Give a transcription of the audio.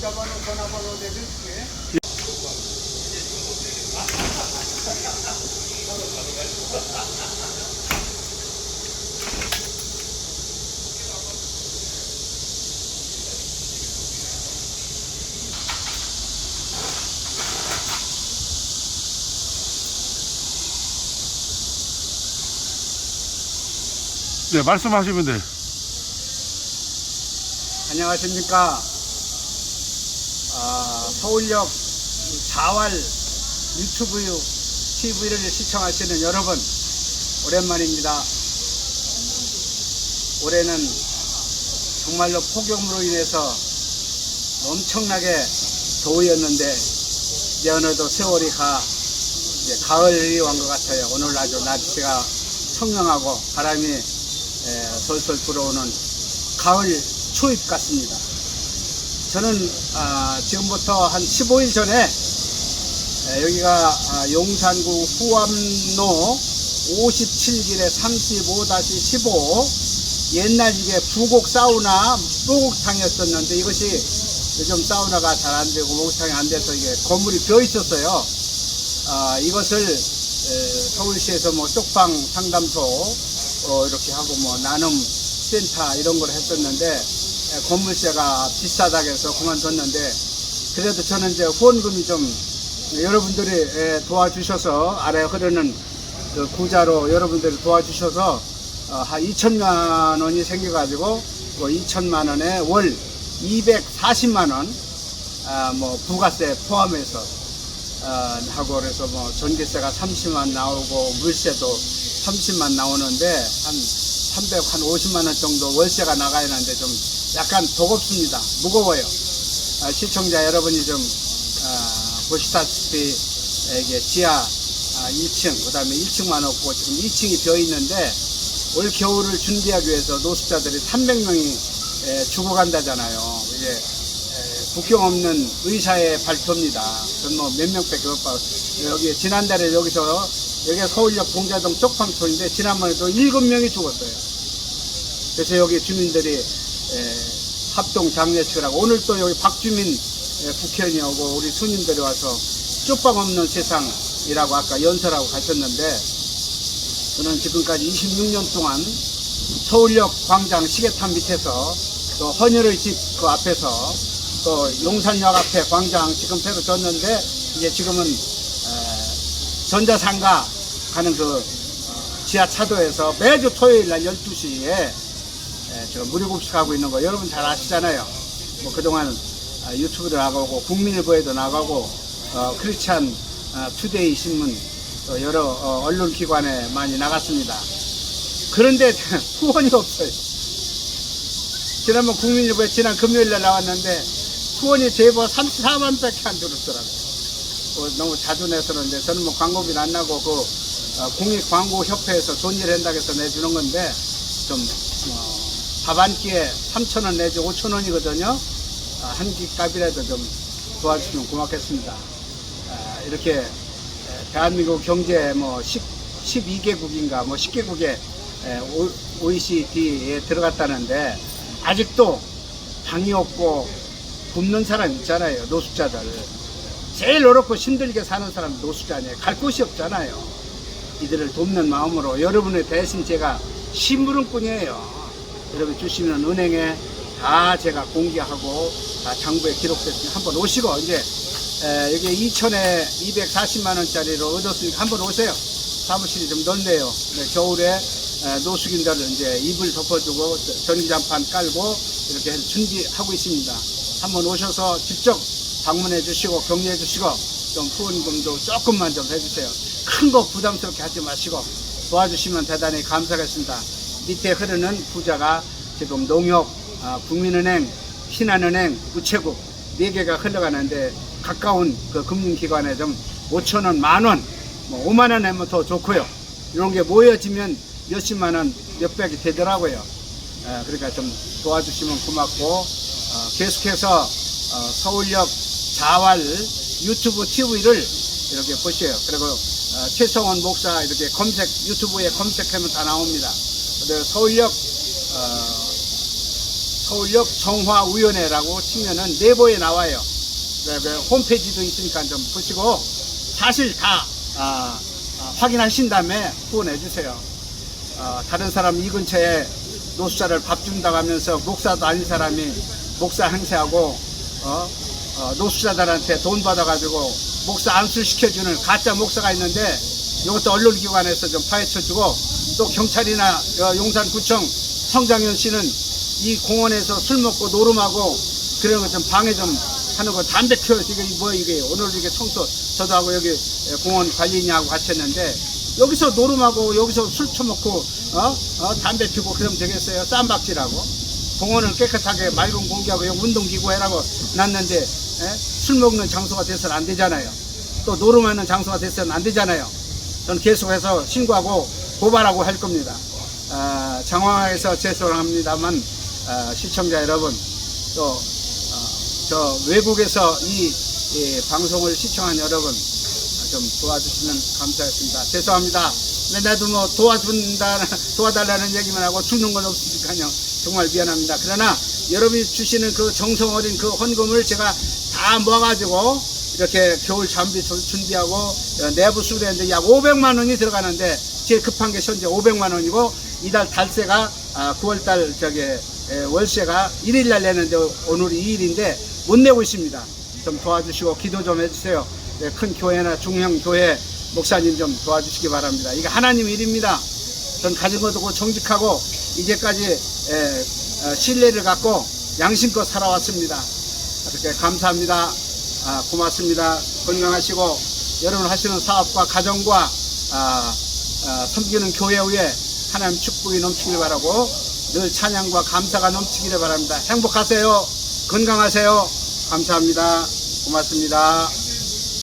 문자번호 전화번호 내드릴게. 네, 말씀하시면 돼. 안녕하십니까. 아, 서울역 자활 유튜브 TV를 시청하시는 여러분, 오랜만입니다. 올해는 정말로 폭염으로 인해서 엄청나게 더우였는데, 이제 어느덧 세월이 가, 이제 가을이 온 것 같아요. 오늘 아주 날씨가 청명하고 바람이 에, 솔솔 불어오는 가을 초입 같습니다. 저는 아, 지금부터 한 15일 전에 에, 여기가 아, 용산구 후암로 57길에 35-15 옛날 이게 부곡 사우나 목욕탕이었었는데 이것이 요즘 사우나가 잘 안 되고 목욕탕이 안 돼서 이게 건물이 비어 있었어요. 아, 이것을 에, 서울시에서 뭐 쪽방 상담소 어, 이렇게 하고 뭐 나눔 센터 이런 걸 했었는데 에, 건물세가 비싸다고 해서 그만뒀는데 그래도 저는 이제 후원금이 좀 여러분들이 에, 도와주셔서 아래 흐르는 그 구자로 여러분들이 도와주셔서 어, 한 2천만 원이 생겨가지고 그 2천만 원에 월 240만 원, 아, 뭐 부가세 포함해서 어, 하고 그래서 뭐 전기세가 30만 나오고 물세도 30만 나오는데 한 300, 한 50만 원 정도 월세가 나가야 하는데 좀 약간 버겁습니다. 무거워요. 아, 시청자 여러분이 좀 아, 보시다시피 이게 지하 아, 1층, 그 다음에 1층만 없고 지금 2층이 비어 있는데 올 겨울을 준비하기 위해서 노숙자들이 300명이 죽어간다잖아요. 이게 에, 국경 없는 의사의 발표입니다. 전 뭐 몇 명밖에 못 봐. 여기 지난달에 여기서 여기가 서울역 봉자동 쪽방촌인데 지난번에도 일곱 명이 죽었어요. 그래서 여기 주민들이 에, 합동 장례식을 하고 오늘 또 여기 박주민 에, 국회의원이 오고 우리 손님들이 와서 쪽방 없는 세상이라고 아까 연설하고 가셨는데 저는 지금까지 26년 동안 서울역 광장 시계탑 밑에서 또 헌혈의 집 그 앞에서 또 용산역 앞에 광장 지금 새로 졌는데 이제 지금은 에, 전자상가 가는 그 어, 지하차도에서 매주 토요일 날 12시에 에, 저 무료급식 하고 있는 거 여러분 잘 아시잖아요. 뭐 그동안 아, 유튜브도 나가고 국민일보에도 나가고 어, 크리스찬 어, 투데이 신문 또 여러 어, 언론 기관에 많이 나갔습니다. 그런데 후원이 없어요. 지난번 국민일보에 지난 금요일 날 나왔는데 후원이 제보 34만 밖에 안 들었더라고요. 어, 너무 자주 내서는데 저는 뭐 광고비는 안 나고 그 어, 공익광고협회에서 존일 한다고 해서 내주는 건데 좀 어, 밥한 끼에 3천 원 내지 5천 원이거든요. 아, 한끼 값이라도 좀 도와주시면 고맙겠습니다. 아, 이렇게 에, 대한민국 경제 뭐 10, 12개국인가 뭐 10개국에 OECD에 들어갔다는데 아직도 방이 없고 굶는 사람 있잖아요. 노숙자들. 제일 어렵고 힘들게 사는 사람 노숙자 아니에요. 갈 곳이 없잖아요. 이들을 돕는 마음으로 여러분의 대신 제가 심부름꾼이에요. 여러분 주시는 은행에 다 제가 공개하고 다 장부에 기록됐으니 한번 오시고 이제 에, 여기 2천에 240만 원짜리로 얻었으니까 한번 오세요. 사무실이 좀 넓네요. 네, 겨울에 에, 노숙인들은 이제 이불 덮어주고 전기장판 깔고 이렇게 준비하고 있습니다. 한번 오셔서 직접 방문해 주시고 격려해 주시고 좀 후원금도 조금만 좀 해주세요. 큰 거 부담스럽게 하지 마시고 도와주시면 대단히 감사하겠습니다. 밑에 흐르는 부자가 지금 농협, 아, 국민은행, 신한은행, 우체국 네 개가 흘러가는데 가까운 그 금융기관에 좀 5천 원, 만 원, 뭐 5만 원 내면 더 좋고요. 이런 게 모여지면 몇십만 원, 몇백이 되더라고요. 에, 그러니까 좀 도와주시면 고맙고 어, 계속해서 어, 서울역 자활 유튜브 TV를 이렇게 보세요. 그리고 어, 최성원 목사 이렇게 검색 유튜브에 검색하면 다 나옵니다. 그리고 서울역 어, 서울역 정화위원회라고 치면은 네보에 나와요. 네, 네, 홈페이지도 있으니까 좀 보시고 사실 다 아, 아, 확인하신 다음에 후원해 주세요. 어, 다른 사람 이 근처에 노숙자를 밥 준다고 하면서 목사도 아닌 사람이 목사 행세하고 어? 어, 노숙자들한테 돈 받아가지고 목사 안수시켜주는 가짜 목사가 있는데 이것도 언론기관에서 좀 파헤쳐주고 또 경찰이나 어, 용산구청 성장현 씨는 이 공원에서 술 먹고 노름하고 그런 거좀 방해 좀 하는 거 담배 피워 지금 뭐 이게 오늘 이게 청소 저도 하고 여기 공원 관리인하고 같이 했는데 여기서 노름하고 여기서 술 처먹고 어? 어? 담배 피고 그러면 되겠어요 쌈박질하고 공원을 깨끗하게 맑은 공기하고 운동기구 해라고 놨는데 에? 술 먹는 장소가 돼서는 안 되잖아요 또 노름하는 장소가 돼서는 안 되잖아요 저는 계속해서 신고하고 고발하고 할 겁니다 아, 장황해서 죄송합니다만 아, 시청자 여러분 또 어, 저 외국에서 이, 이 방송을 시청한 여러분 좀 도와주시면 감사하겠습니다. 죄송합니다. 맨날 뭐 도와준다, 도와달라는 얘기만 하고 주는 건 없으니까요. 정말 미안합니다. 그러나 여러분이 주시는 그 정성 어린 그 헌금을 제가 다 모아가지고 이렇게 겨울 잠비 조- 준비하고 어, 내부 수리하는데 약 500만 원이 들어가는데 제일 급한 게 현재 500만 원이고 이달 달세가 아, 9월달 저기 에, 월세가 1일 날 내는데 오늘이 2일인데 못 내고 있습니다. 좀 도와주시고 기도 좀 해주세요. 네, 큰 교회나 중형 교회 목사님 좀 도와주시기 바랍니다. 이게 하나님 일입니다. 전 가진 것도 고 정직하고 이제까지 에, 어, 신뢰를 갖고 양심껏 살아왔습니다. 이렇게 감사합니다. 아, 고맙습니다. 건강하시고 여러분 하시는 사업과 가정과 아, 아, 섬기는 교회 위에 하나님 축복이 넘치길 바라고 늘 찬양과 감사가 넘치기를 바랍니다. 행복하세요. 건강하세요. 감사합니다. 고맙습니다.